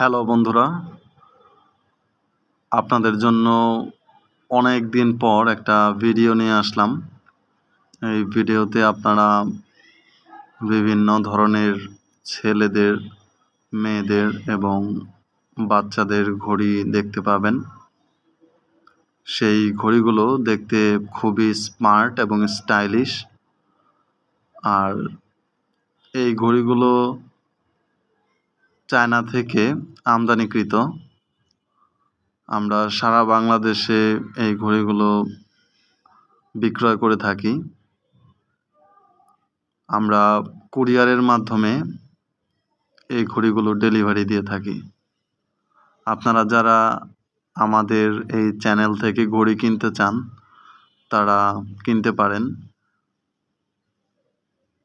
Hello বন্ধুরা। আপনাদের জন্য অনেক দিন পর একটা ভিডিও নিয়ে আসলাম। এই ভিডিওতে আপনারা বিভিন্ন ধরনের ছেলেদের, মেয়েদের এবং বাচ্চাদের ঘড়ি দেখতে পাবেন। সেই ঘড়িগুলো দেখতে খুবই স্মার্ট এবং স্টাইলিশ আর এই ঘড়িগুলো চায়না থেকে আমদানিকৃত। আমরা সারা বাংলাদেশে এই ঘড়িগুলো বিক্রয় করে থাকি। আমরা কুরিয়ারের মাধ্যমে এই ঘড়িগুলো ডেলিভারি দিয়ে থাকি। আপনারা যারা আমাদের এই চ্যানেল থেকে ঘড়ি কিনতে চান, তারা কিনতে পারেন।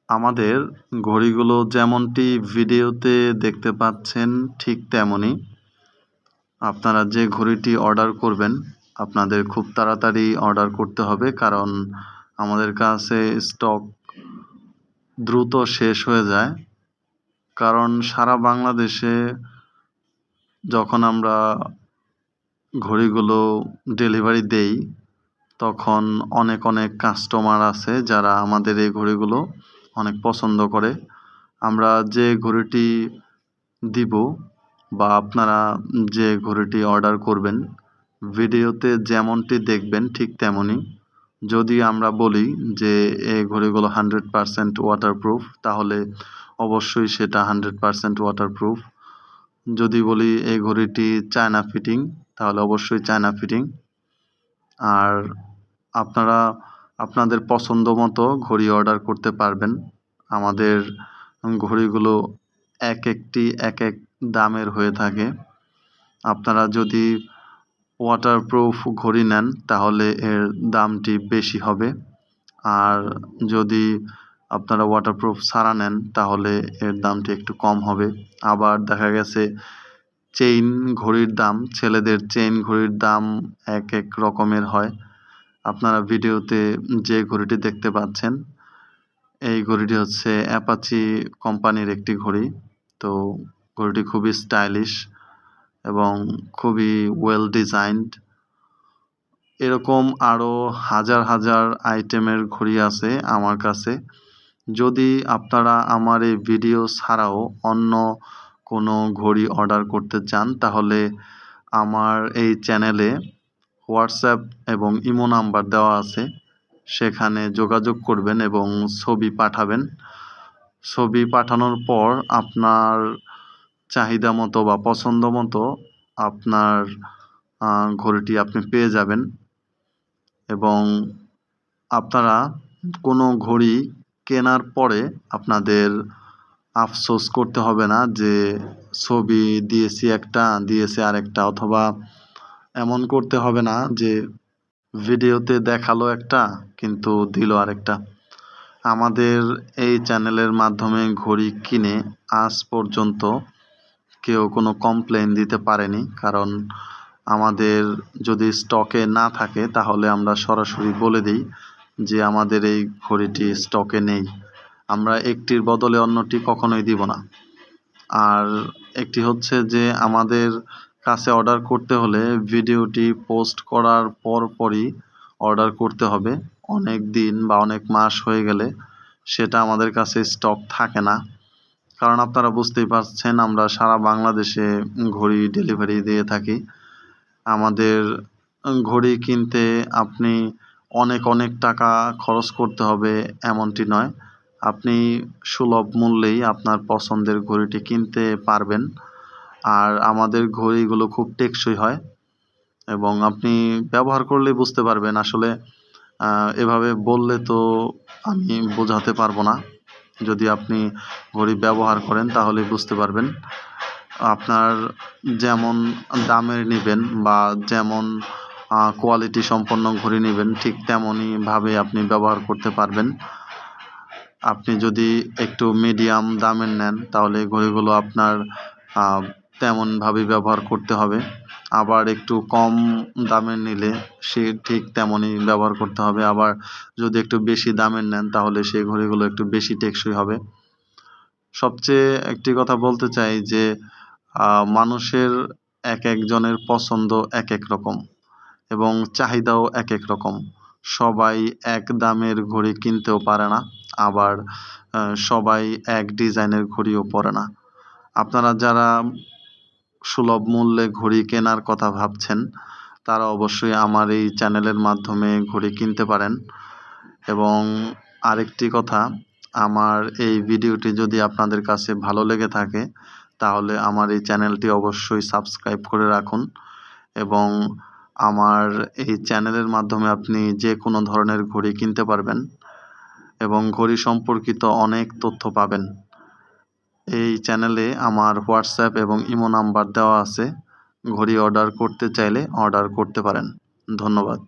আমাদের ঘড়িগুলো যেমনটি ভিডিওতে দেখতে পাচ্ছেন ঠিক তেমনই। আপনারা যে ঘড়িটি অর্ডার করবেন, আপনাদের খুব তাড়াতাড়ি অর্ডার করতে হবে কারণ আমাদের কাছে স্টক দ্রুত শেষ হয়ে যায়। কারণ সারা বাংলাদেশে যখন আমরা ঘড়িগুলো ডেলিভারি দেই, তখন অনেক অনেক কাস্টমার আছে যারা আমাদের এই ঘড়িগুলো অনেক পছন্দ করে। আমরা যে ঘড়িটি দিব বা আপনারা যে ঘড়িটি অর্ডার করবেন, ভিডিওতে যেমনটি দেখবেন ঠিক তেমনই। যদি আমরা বলি যে এই ঘড়িগুলো হান্ড্রেড পারসেন্ট ওয়াটারপ্রুফ তাহলে অবশ্যই সেটা হান্ড্রেড পারসেন্ট ওয়াটারপ্রুফ যদি বলি এই ঘড়িটি চায়না ফিটিং তাহলে অবশ্যই চায়না ফিটিং আর আপনারা আপনাদের পছন্দ মতো ঘড়ি অর্ডার করতে পারবেন। আমাদের ঘড়িগুলো এক একটি, এক এক দামের হয়ে থাকে। আপনারা যদি ওয়াটারপ্রুফ ঘড়ি নেন, তাহলে এর দামটি বেশি হবে। আর যদি আপনারা ওয়াটারপ্রুফ ছাড়া নেন, তাহলে এর দামটি একটু কম হবে। আবার দেখা গেছে চেইন ঘড়ির দাম, ছেলেদের চেইন ঘড়ির দাম এক এক রকমের হয়। আপনারা ভিডিওতে যে ঘড়িটি দেখতে পাচ্ছেন, এই ঘড়িটি হচ্ছে অ্যাপাচি কোম্পানির একটি ঘড়ি। তো ঘড়িটি খুবই স্টাইলিশ এবং খুবই ওয়েল ডিজাইনড এরকম আরও হাজার হাজার আইটেমের ঘড়ি আছে আমার কাছে। যদি আপনারা আমার এই ভিডিও ছাড়াও অন্য কোনো ঘড়ি অর্ডার করতে চান, তাহলে আমার এই চ্যানেলে হোয়াটসঅ্যাপ এবং ইমো নাম্বার দেওয়া আছে। সেখানে যোগাযোগ করবেন এবং ছবি পাঠাবেন। ছবি পাঠানোর পর আপনার চাহিদা মতো বা পছন্দ মতো আপনার ঘড়িটি আপনি পেয়ে যাবেন এবং আপনারা কোনো ঘড়ি কেনার পরে আপনাদের আফসোস করতে হবে না যে ছবি দিয়েছি একটা, দিয়েছি আরেকটা অথবা এমন করতে হবে না যে ভিডিওতে দেখাল একটা, কিন্তু দিল আরেকটা। আমাদের এই চ্যানেলের মাধ্যমে ঘড়ি কিনে আজ পর্যন্ত কেউ কোনো কমপ্লেন দিতে পারেনি, কারণ আমাদের যদি স্টকে না থাকে, তাহলে আমরা সরাসরি বলে দিই যে আমাদের এই ঘড়িটি স্টকে নেই। আমরা একটির বদলে অন্যটি কখনোই দিব না। আর একটি হচ্ছে যে আমাদের কাছে অর্ডার করতে হলে ভিডিওটি পোস্ট করার পর পরই অর্ডার করতে হবে। অনেক দিন বা অনেক মাস হয়ে গেলে সেটা আমাদের কাছে স্টক থাকে না। কারণ আপনারা বুঝতেই পারছেন, আমরা সারা বাংলাদেশে ঘড়ি ডেলিভারি দিয়ে থাকি। আমাদের ঘড়ি কিনতে আপনি অনেক অনেক টাকা খরচ করতে হবে এমনটি নয়। আপনি সুলভ মূল্যেই আপনার পছন্দের ঘড়িটি কিনতে পারবেন। আর আমাদের ঘড়িগুলো খুব টেকসই হয় এবং আপনি ব্যবহার করলেই বুঝতে পারবেন আসলে এভাবে বললে তো আমি বোঝাতে পারব না। যদি আপনি ঘড়ি ব্যবহার করেন তাহলে বুঝতে পারবেন। আপনার যেমন দামের নেবেন বা যেমন কোয়ালিটি সম্পন্ন ঘড়ি নেবেন ঠিক তেমনইভাবে আপনি ব্যবহার করতে পারবেন। আপনি যদি একটু মিডিয়াম দামের নেন তাহলে ঘড়িগুলো আপনার তেমনভাবেই ব্যবহার করতে হবে। আবার একটু কম দামের নিলে সে ঠিক তেমনই ব্যবহার করতে হবে। আবার যদি একটু বেশি দামের নেন, তাহলে সেই ঘড়িগুলো একটু বেশি টেকসই হবে। সবচেয়ে একটি কথা বলতে চাই যে মানুষের এক একজনের পছন্দ এক এক রকম এবং চাহিদাও এক এক রকম। সবাই এক দামের ঘড়ি কিনতেও পারে না, আবার সবাই এক ডিজাইনের ঘড়িও পরে না। আপনারা যারা সুলভ মূল্যে ঘড়ি কেনার কথা ভাবছেন, তারা অবশ্যই আমার এই চ্যানেলের মাধ্যমে ঘড়ি কিনতে পারেন। এবং আরেকটি কথা, আমার এই ভিডিওটি যদি আপনাদের কাছে ভালো লেগে থাকে, তাহলে আমার এই চ্যানেলটি অবশ্যই সাবস্ক্রাইব করে রাখুন। এবং আমার এই চ্যানেলের মাধ্যমে আপনি যে কোনো ধরনের ঘড়ি কিনতে পারবেন এবং ঘড়ি সম্পর্কিত অনেক তথ্য পাবেন। এই চ্যানেলে আমার হোয়াটসঅ্যাপ এবং ইমো নাম্বার দেওয়া আছে। ঘড়ি অর্ডার করতে চাইলে অর্ডার করতে পারেন। ধন্যবাদ।